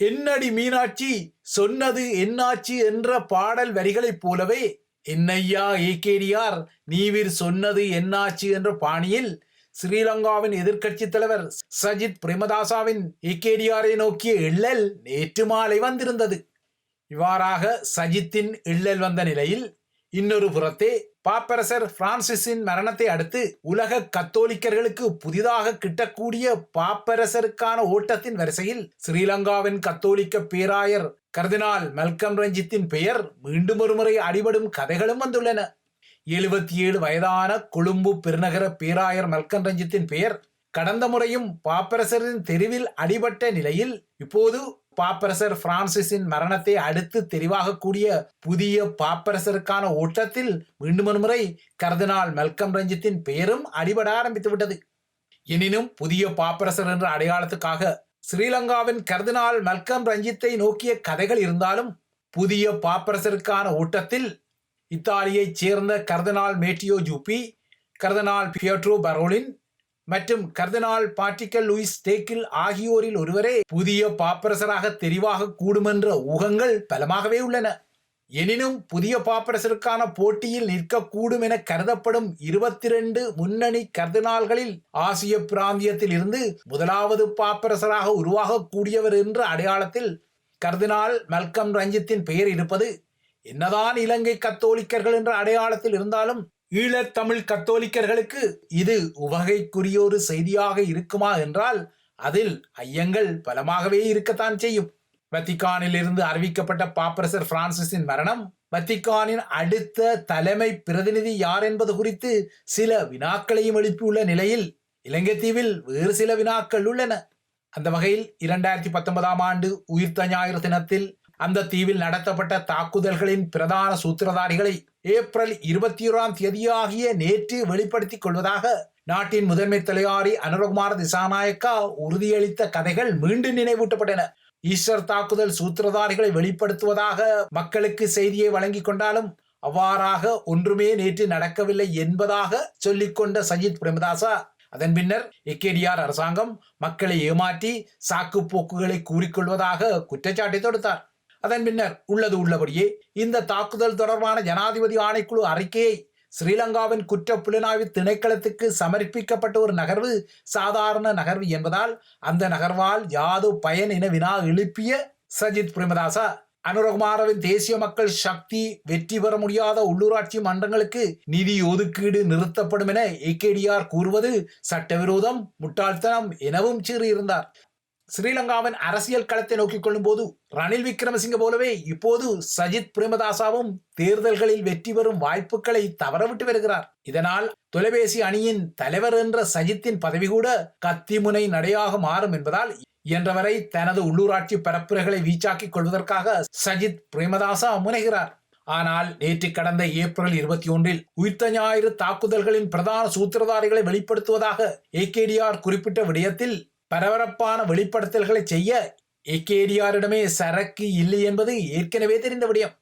என்னடி மீனாட்சி? சொன்னது என்னாச்சு என்ற பாடல் வரிகளைப் போலவே என்னையா ஏகேடிஆர் நீவிர் சொன்னது என்னாச்சு என்ற பாணியில் ஸ்ரீலங்காவின் எதிர்க்கட்சித் தலைவர் சஜித் பிரேமதாசாவின் ஏகேடிஆரை நோக்கிய எள்ளல் நேற்று மாலை வந்திருந்தது. இவ்வாறாக சஜித்தின் இள்ளல் வந்த நிலையில் இன்னொரு புறத்தே பாப்பரசர் பிரான்சிஸின் மரணத்தை அடுத்து உலக கத்தோலிக்கர்களுக்கு புதிதாக கிட்டக்கூடிய பாப்பரசருக்கான ஓட்டத்தின் வரிசையில் ஸ்ரீலங்காவின் கத்தோலிக்க பேராயர் கர்தினால் மெல்கம் ரஞ்சித்தின் பெயர் மீண்டும் ஒருமுறை அடிபடும் கதைகளும் வந்துள்ளன. எழுபத்தி ஏழு வயதான கொழும்பு பெருநகர பேராயர் மெல்கம் ரஞ்சித்தின் பெயர் கடந்த முறையும் பாப்பரசரின் தெருவில் அடிபட்ட நிலையில் இப்போது பாப்பரசர் பிரான்சிஸின் மரணத்தை அடுத்து தெரிவாகக்கூடிய புதிய பாப்பரசருக்கான ஓட்டத்தில் மீண்டும் முறை கர்தினால் மெல்கம் ரஞ்சித்தின் பெயரும் அடிபட ஆரம்பித்து விட்டது. எனினும் புதிய பாப்பரசர் என்ற அடையாளத்துக்காக ஸ்ரீலங்காவின் கர்தினால் மெல்கம் ரஞ்சித்தை நோக்கிய கதைகள் இருந்தாலும் புதிய பாப்பரசருக்கான ஓட்டத்தில் இத்தாலியைச் சேர்ந்த கர்தனால் மேட்டியோ ஜூப்பி கர்தனால் பியோட்ரோ பரோலின் மற்றும் கர்தனால் பாட்டிக்கல் லூயிஸ் டேக்கில் ஆகியோரில் ஒருவரே புதிய பாப்பரசராக தெரிவாக கூடுமென்ற ஊகங்கள் பலமாகவே உள்ளன. எனினும் புதிய பாப்பரசருக்கான போட்டியில் நிற்கக்கூடும் என கருதப்படும் இருபத்தி ரெண்டு முன்னணி கர்தினால்களில் ஆசிய பிராந்தியத்தில் இருந்து முதலாவது பாப்பரசராக உருவாகக்கூடியவர் என்ற அடையாளத்தில் கர்தினால் மல்கம் ரஞ்சித்தின் பெயர் இருப்பது என்னதான் இலங்கை கத்தோலிக்கர்கள் என்ற அடையாளத்தில் இருந்தாலும் ஈழத்தமிழ் கத்தோலிக்கர்களுக்கு இது உவகைக்குரியொரு செய்தியாக இருக்குமா என்றால் அதில் ஐயங்கள் பலமாகவே இருக்கத்தான் செய்யும். வத்திகானில் இருந்து அறிவிக்கப்பட்ட பாப்பரசர் பிரான்சிஸின் மரணம் வத்திகானின் அடுத்த தலைமை பிரதிநிதி யார் என்பது குறித்து சில வினாக்களையும் எழுப்பியுள்ள நிலையில் இலங்கை தீவில் வேறு சில வினாக்கள் உள்ளன. அந்த வகையில் இரண்டாயிரத்தி பத்தொன்பதாம் ஆண்டு உயிர்த்த ஞாயிறு தினத்தில் அந்த தீவில் நடத்தப்பட்ட தாக்குதல்களின் பிரதான சூத்திரதாரிகளை ஏப்ரல் இருபத்தி ஓராம் தேதியாகிய நேற்று வெளிப்படுத்திக் கொள்வதாக நாட்டின் முதன்மை தலைவாரி அனுரகுமார் திசாநாயக்கா உறுதியளித்த கதைகள் மீண்டும் நினைவூட்டப்பட்டன. ஈஸ்டர் தாக்குதல் சூத்திரதாரிகளை வெளிப்படுத்துவதாக மக்களுக்கு செய்தியை வழங்கிக் கொண்டாலும் அவ்வாறாக ஒன்றுமே நேற்று நடக்கவில்லை என்பதாக சொல்லிக்கொண்ட சஜித் பிரேமதாசா. அதன் பின்னர் எக்கேடிஆர் அரசாங்கம் மக்களை ஏமாற்றி சாக்கு போக்குகளை கூறிக்கொள்வதாக குற்றச்சாட்டை தொடுத்தார். அதன் பின்னர் உள்ளது உள்ளபடியே இந்த தாக்குதல் தொடர்பான ஜனாதிபதி ஆணைக்குழு அறிக்கையை ஸ்ரீலங்காவின் குற்ற புலனாய்வு திணைக்களத்துக்கு சமர்ப்பிக்கப்பட்ட ஒரு நகர்வு சாதாரண நகர்வு என்பதால் அந்த நகர்வால் யாது பயன் என வினா எழுப்பிய சஜித் பிரேமதாசா அனுரகுமாரவின் தேசிய மக்கள் சக்தி வெற்றி பெற முடியாத உள்ளூராட்சி மன்றங்களுக்கு நிதி ஒதுக்கீடு நிறுத்தப்படும் என ஏகேடிஆர் கூறுவது சட்டவிரோதம் முட்டாள்தனம் எனவும் சீறியிருந்தார். ஸ்ரீலங்காவின் அரசியல் களத்தை நோக்கிக் கொள்ளும் போது ரணில் விக்ரமசிங்க போலவே இப்போது சஜித் பிரேமதாசாவும் தேர்தல்களில் வெற்றி பெறும் வாய்ப்புகளை தவறவிட்டு வருகிறார். இதனால் தொலைபேசி அணியின் தலைவர் என்ற சஜித்தின் பதவி கூட கத்திமுனை நடையாக மாறும் என்பதால் இயன்றவரை தனது உள்ளூராட்சி பரப்புரைகளை வீச்சாக்கிக் கொள்வதற்காக சஜித் பிரேமதாசா முனைகிறார். ஆனால் நேற்று கடந்த ஏப்ரல் இருபத்தி ஒன்றில் உயிர்த்த ஞாயிறு தாக்குதல்களின் பிரதான சூத்திரதாரிகளை வெளிப்படுத்துவதாக ஏகேடிஆர் குறிப்பிட்ட விடயத்தில் பரபரப்பான வெளிப்படுத்தல்களை செய்ய ஏகேடிஆரிடமே சரக்கு இல்லை என்பது ஏற்கனவே தெரிந்த விடயம்.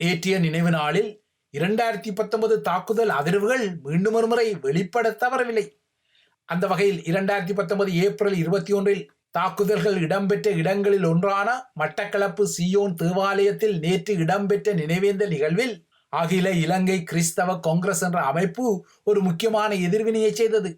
ஏற்றிய நினைவு நாளில் இரண்டாயிரத்தி பத்தொன்பது தாக்குதல் அதிர்வுகள் மீண்டும் ஒருமுறை வெளிப்பட தவறவில்லை. அந்த வகையில் இரண்டாயிரத்தி பத்தொன்பது ஏப்ரல் இருபத்தி ஒன்றில் தாக்குதல்கள் இடம்பெற்ற இடங்களில் ஒன்றான மட்டக்களப்பு சியோன் தேவாலயத்தில் நேற்று இடம்பெற்ற நினைவேந்த நிகழ்வில் அகில இலங்கை கிறிஸ்தவ காங்கிரஸ் என்ற அமைப்பு ஒரு முக்கியமான எதிர்வினையை செய்தது.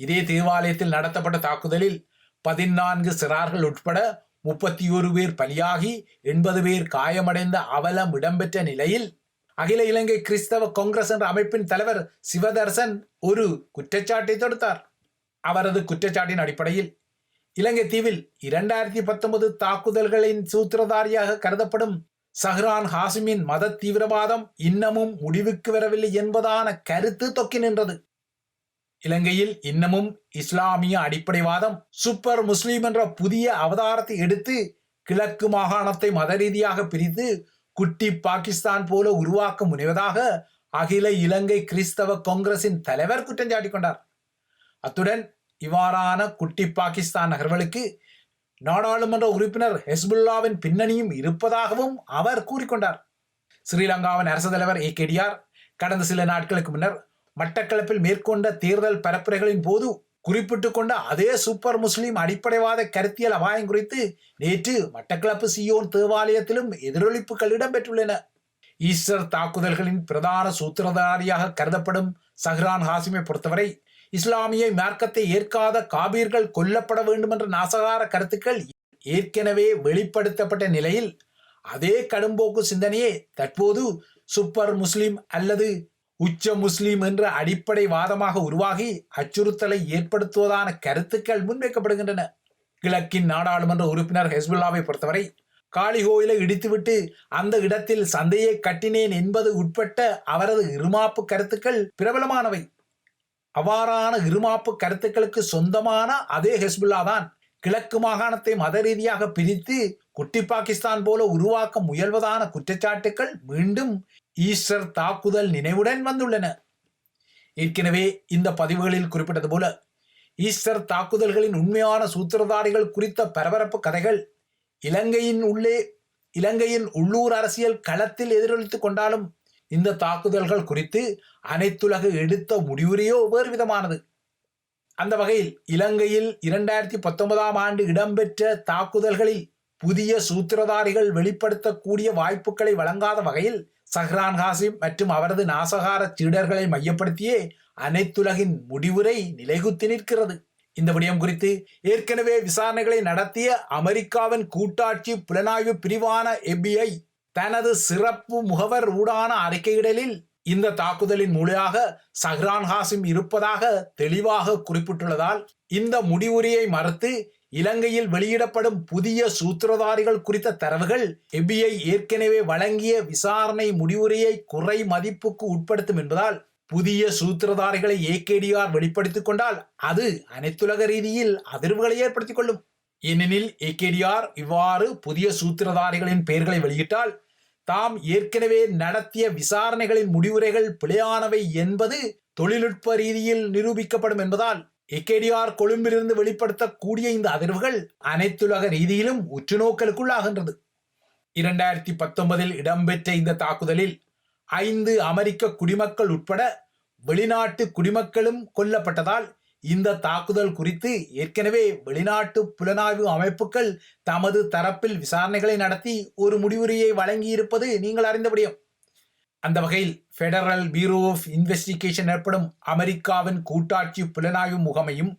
இதே தேவாலயத்தில் நடத்தப்பட்ட தாக்குதலில் பதினான்கு சிறார்கள் உட்பட முப்பத்தி ஒரு பேர் பலியாகி எண்பது பேர் காயமடைந்த அவலம் இடம்பெற்ற நிலையில் அகில இலங்கை கிறிஸ்தவ காங்கிரஸ் என்ற அமைப்பின் தலைவர் சிவதர்சன் ஒரு குற்றச்சாட்டை தொடுத்தார். அவரது குற்றச்சாட்டின் அடிப்படையில் இலங்கை தீவில் இரண்டாயிரத்தி பத்தொன்பது தாக்குதல்களின் சூத்திரதாரியாக கருதப்படும் சஹ்ரான் ஹாசிமின் மத தீவிரவாதம் இன்னமும் முடிவுக்கு வரவில்லை என்பதான கருத்து தொக்கி நின்றது. இலங்கையில் இன்னமும் இஸ்லாமிய அடிப்படைவாதம் சூப்பர் முஸ்லீம் என்ற புதிய அவதாரத்தை எடுத்து கிழக்கு மாகாணத்தை மத ரீதியாக பிரித்து குட்டி பாகிஸ்தான் போல உருவாக்க முனைவதாக அகில இலங்கை கிறிஸ்தவ காங்கிரசின் தலைவர் குற்றம் சாட்டிக் கொண்டார். அத்துடன் இவ்வாறான குட்டி பாகிஸ்தான் நகர்வுகளுக்கு நாடாளுமன்ற உறுப்பினர் ஹெஸ்புல்லாவின் பின்னணியும் இருப்பதாகவும் அவர் கூறிக்கொண்டார் ஸ்ரீலங்காவின் அரசு தலைவர் ஏ கடந்த சில நாட்களுக்கு முன்னர் மட்டக்களப்பில் மேற்கொண்ட தேர்தல் பரப்புரைகளின் போது குறிப்பிட்டு கொண்ட அதே சூப்பர் முஸ்லிம் அடிப்படைவாத கருத்தியல் அபாயம் குறித்து நேற்று மட்டக்களப்பு சியோன் தேவாலயத்திலும் எதிரொலிப்புகள் இடம்பெற்றுள்ளன. ஈஸ்டர் தாக்குதல்களின் பிரதான சூத்திரதாரியாக கருதப்படும் சஹ்ரான் ஹாசிமை பொறுத்தவரை இஸ்லாமிய மார்க்கத்தை ஏற்காத காபீர்கள் கொல்லப்பட வேண்டும் என்ற நாசகார கருத்துக்கள் ஏற்கனவே வெளிப்படுத்தப்பட்ட நிலையில் அதே கடும்போக்கு சிந்தனையே தற்போது சூப்பர் முஸ்லிம் அல்லது உச்ச முஸ்லீம் என்ற அடிப்படை வாதமாக உருவாகி அச்சுறுத்தலை ஏற்படுத்துவதான கருத்துக்கள் முன்வைக்கப்படுகின்றன. கிழக்கின் நாடாளுமன்ற உறுப்பினர் ஹெஸ்புல்லாவை பொறுத்தவரை காளிகோயிலை இடித்துவிட்டு அந்த இடத்தில் சந்தையை கட்டினேன் என்பது உட்பட்ட அவரது இருமாப்பு கருத்துக்கள் பிரபலமானவை. அவ்வாறான இருமாப்பு கருத்துக்களுக்கு சொந்தமான அதே ஹெஸ்புல்லா தான் கிழக்கு மாகாணத்தை மத ரீதியாக பிரித்து குட்டி பாகிஸ்தான் போல உருவாக்க முயல்வதான குற்றச்சாட்டுக்கள் மீண்டும் ஈஸ்டர் தாக்குதல் நினைவுடன் வந்துள்ளன. ஏற்கனவே இந்த பதிவுகளில் குறிப்பிட்டது போல ஈஸ்டர் தாக்குதல்களின் உண்மையான சூத்திரதாரிகள் குறித்த பரபரப்பு கதைகள் இலங்கையின் உள்ளே இலங்கையின் உள்ளூர் அரசியல் களத்தில் எதிரொலித்துக் கொண்டாலும் இந்த தாக்குதல்கள் குறித்து அனைத்துலக எடுத்த முடிவுரையோ வேறு விதமானது. அந்த வகையில் இலங்கையில் இரண்டாயிரத்தி பத்தொன்பதாம் ஆண்டு இடம்பெற்ற தாக்குதல்களில் புதிய சூத்திரதாரிகள் வெளிப்படுத்தக்கூடிய வாய்ப்புகளை வழங்காத வகையில் சஹ்ரான் ஹாசிம் மற்றும் அவரது நாசகார சீடர்களை மையப்படுத்தியே அனைத்துலகின் முடிவுரை நிலைகுத்தி நிற்கிறது. இந்த விடயம் குறித்து ஏற்கனவே விசாரணைகளை நடத்திய அமெரிக்காவின் கூட்டாட்சி புலனாய்வு பிரிவான எபிஐ தனது சிறப்பு முகவர் ஊடான அறிக்கையிடலில் இந்த தாக்குதலின் மூலையாக சஹ்ரான் ஹாசிம் இருப்பதாக தெளிவாக குறிப்பிட்டுள்ளதால் இந்த முடிவுரையை மறுத்து இலங்கையில் வெளியிடப்படும் புதிய சூத்திரதாரிகள் குறித்த தரவுகள் எபிஐ ஏற்கனவே வழங்கிய விசாரணை முடிவுரையை குறை மதிப்புக்கு உட்படுத்தும் என்பதால் புதிய சூத்திரதாரிகளை ஏகேடிஆர் வெளிப்படுத்திக் கொண்டால் அது அனைத்துலக ரீதியில் அதிர்வுகளை ஏற்படுத்திக் கொள்ளும். ஏனெனில் ஏகேடிஆர் இவ்வாறு புதிய சூத்திரதாரிகளின் பெயர்களை வெளியிட்டால் தாம் ஏற்கனவே நடத்திய விசாரணைகளின் முடிவுரைகள் பிழையானவை என்பது தொழில்நுட்ப ரீதியில் நிரூபிக்கப்படும் என்பதால் எக்கேடிஆர் கொழும்பிலிருந்து வெளிப்படுத்தக்கூடிய இந்த அதிர்வுகள் அனைத்துலக ரீதியிலும் உற்றுநோக்கலுக்குள்ளாகின்றது. இரண்டாயிரத்தி பத்தொன்பதில் இடம்பெற்ற இந்த தாக்குதலில் ஐந்து அமெரிக்க குடிமக்கள் உட்பட வெளிநாட்டு குடிமக்களும் கொல்லப்பட்டதால் இந்த தாக்குதல் குறித்து ஏற்கனவே வெளிநாட்டு புலனாய்வு அமைப்புகள் தமது தரப்பில் விசாரணைகளை நடத்தி ஒரு முடிவுரையை வழங்கியிருப்பது நீங்கள் அறிந்த முடியும் அந்த வகையில் ஃபெடரல் பியூரோ ஆஃப் இன்வெஸ்டிகேஷன் எனப்படும் அமெரிக்காவின் கூட்டாட்சி புலனாய்வு முகமையும்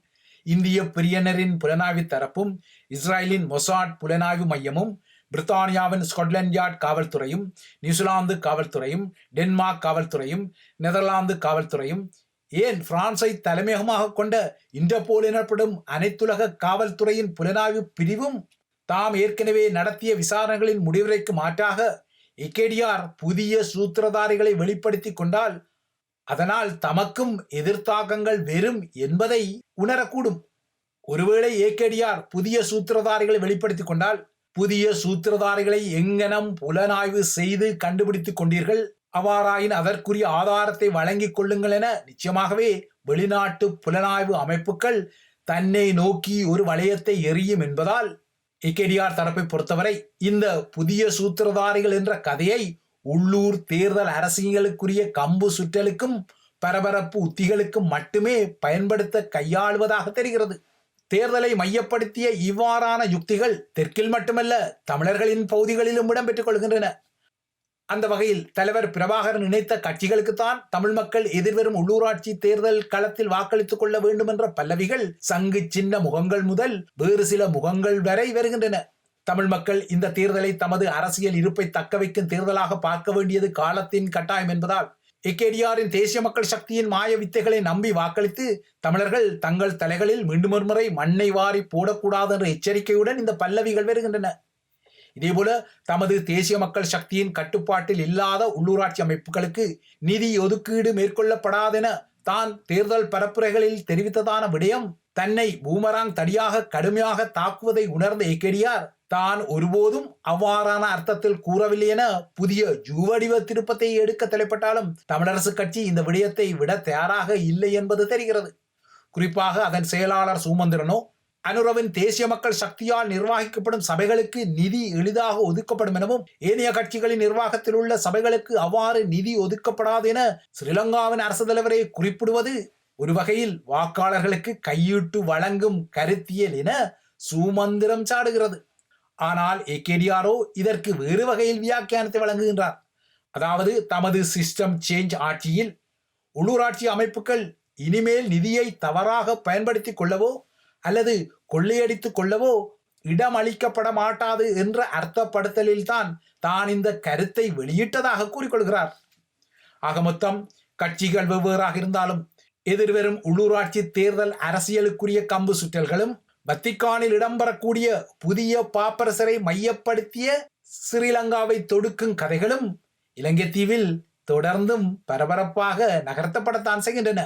இந்திய பிரியனரின் புலனாய்வு தரப்பும் இஸ்ரேலின் மொசாட் புலனாய்வு மையமும் பிரித்தானியாவின் ஸ்காட்லாந்து யார்ட் காவல்துறையும் நியூசிலாந்து காவல்துறையும் டென்மார்க் காவல்துறையும் நெதர்லாந்து காவல்துறையும் ஏன் பிரான்சை தலைமையகமாக கொண்ட இன்டர்போல் எனப்படும் அனைத்துலக காவல்துறையின் புலனாய்வு பிரிவும் தாம் ஏற்கனவே நடத்திய விசாரணைகளின் முடிவுரைக்கு மாற்றாக எக்கேடிஆர் புதிய சூத்திரதாரிகளை வெளிப்படுத்தி கொண்டால் அதனால் தமக்கும் எதிர்த்தாக்கங்கள் வெறும் என்பதை உணரக்கூடும். ஒருவேளை ஏகேடியார் புதிய சூத்திரதாரிகளை வெளிப்படுத்தி கொண்டால் புதிய சூத்திரதாரிகளை எங்கனம் புலனாய்வு செய்து கண்டுபிடித்துக் கொண்டீர்கள். அவ்வாறாயின் அதற்குரிய ஆதாரத்தை வழங்கிக் கொள்ளுங்கள் என நிச்சயமாகவே வெளிநாட்டு புலனாய்வு அமைப்புகள் தன்னை நோக்கி ஒரு வளையத்தை எரியும் என்பதால் இக்கேடிஆர் தரப்பை பொறுத்தவரை இந்த புதிய சூத்திரதாரிகள் என்ற கதையை உள்ளூர் தேர்தல் அரசியலுக்குரிய கம்பு சுற்றலுக்கும் பரபரப்பு உத்திகளுக்கும் மட்டுமே பயன்படுத்த கையாளுவதாக தெரிகிறது. தேர்தலை மையப்படுத்திய இவ்வாறான யுக்திகள் தெற்கில் மட்டுமல்ல தமிழர்களின் பகுதிகளிலும் இடம்பெற்றுக் கொள்கின்றன. அந்த வகையில் தலைவர் பிரபாகர் நினைத்த கட்சிகளுக்குத்தான் தமிழ் மக்கள் எதிர்வரும் உள்ளூராட்சி தேர்தல் களத்தில் வாக்களித்துக் கொள்ள வேண்டும் என்ற பல்லவிகள் சங்கு சின்ன முகங்கள் முதல் வேறு சில முகங்கள் வரை வருகின்றன. தமிழ் மக்கள் இந்த தேர்தலை தமது அரசியல் இருப்பை தக்க வைக்கும் தேர்தலாக பார்க்க வேண்டியது காலத்தின் கட்டாயம் என்பதால் எக்கேடிஆரின் தேசிய மக்கள் சக்தியின் மாய வித்தைகளை நம்பி வாக்களித்து தமிழர்கள் தங்கள் தலைகளில் மீண்டும் ஒருமுறை மண்ணை வாரி போடக்கூடாது என்ற எச்சரிக்கையுடன் இந்த பல்லவிகள் வருகின்றன. இதேபோல தமது தேசிய மக்கள் சக்தியின் கட்டுப்பாட்டில் இல்லாத உள்ளூராட்சி அமைப்புகளுக்கு நிதி ஒதுக்கீடு மேற்கொள்ளப்படாதென தான் தேர்தல் பரப்புரைகளில் தெரிவித்ததான விடயம் தன்னை பூமராங் தடியாக கடுமையாக தாக்குவதை உணர்ந்த ஏகேடியார் தான் ஒருபோதும் அவ்வாறான அர்த்தத்தில் கூறவில்லை என புதிய ஜூவடிவ திருப்பத்தை எடுக்க தலைப்பட்டாலும் தமிழரசு கட்சி இந்த விடயத்தை விட தயாராக இல்லை என்பது தெரிகிறது. குறிப்பாக அதன் செயலாளர் சுமந்திரனோ அனுரவின் தேசிய மக்கள் சக்தியால் நிர்வாகிக்கப்படும் சபைகளுக்கு நிதி எளிதாக ஒதுக்கப்படும் எனவும் ஏனைய கட்சிகளின் நிர்வாகத்தில் உள்ள சபைகளுக்கு அவ்வாறு நிதி ஒதுக்கப்படாது என ஸ்ரீலங்காவின் அரசு தலைவரை குறிப்பிடுவது ஒரு வகையில் வாக்காளர்களுக்கு கையிட்டு வழங்கும் கருத்தியல் என சூமந்திரம் சாடுகிறது. ஆனால் ஏகேடிஆரோ இதற்கு வேறு வகையில் வியாக்கியானத்தை வழங்குகின்றார். அதாவது தமது சிஸ்டம் சேஞ்ச் ஆட்சியில் உள்ளூராட்சி அமைப்புகள் இனிமேல் நிதியை தவறாக பயன்படுத்திக் கொள்ளவோ அல்லது கொள்ளையடித்து கொள்ளவோ இடம் அளிக்கப்பட மாட்டாது என்ற அர்த்தப்படுத்தலில்தான் தான் இந்த கருத்தை வெளியிட்டதாக கூறிக்கொள்கிறார். ஆக மொத்தம் கட்சிகள் வெவ்வேறாக இருந்தாலும் எதிர்வரும் உள்ளூராட்சி தேர்தல் அரசியலுக்குரிய கம்பு சுற்றல்களும் வத்திக்கானில் இடம்பெறக்கூடிய புதிய பாப்பரசரை மையப்படுத்திய ஸ்ரீலங்காவை தொடுக்கும் கதைகளும் இலங்கை தீவில் தொடர்ந்தும் பரபரப்பாக நகர்த்தப்படத்தான் செய்கின்றன.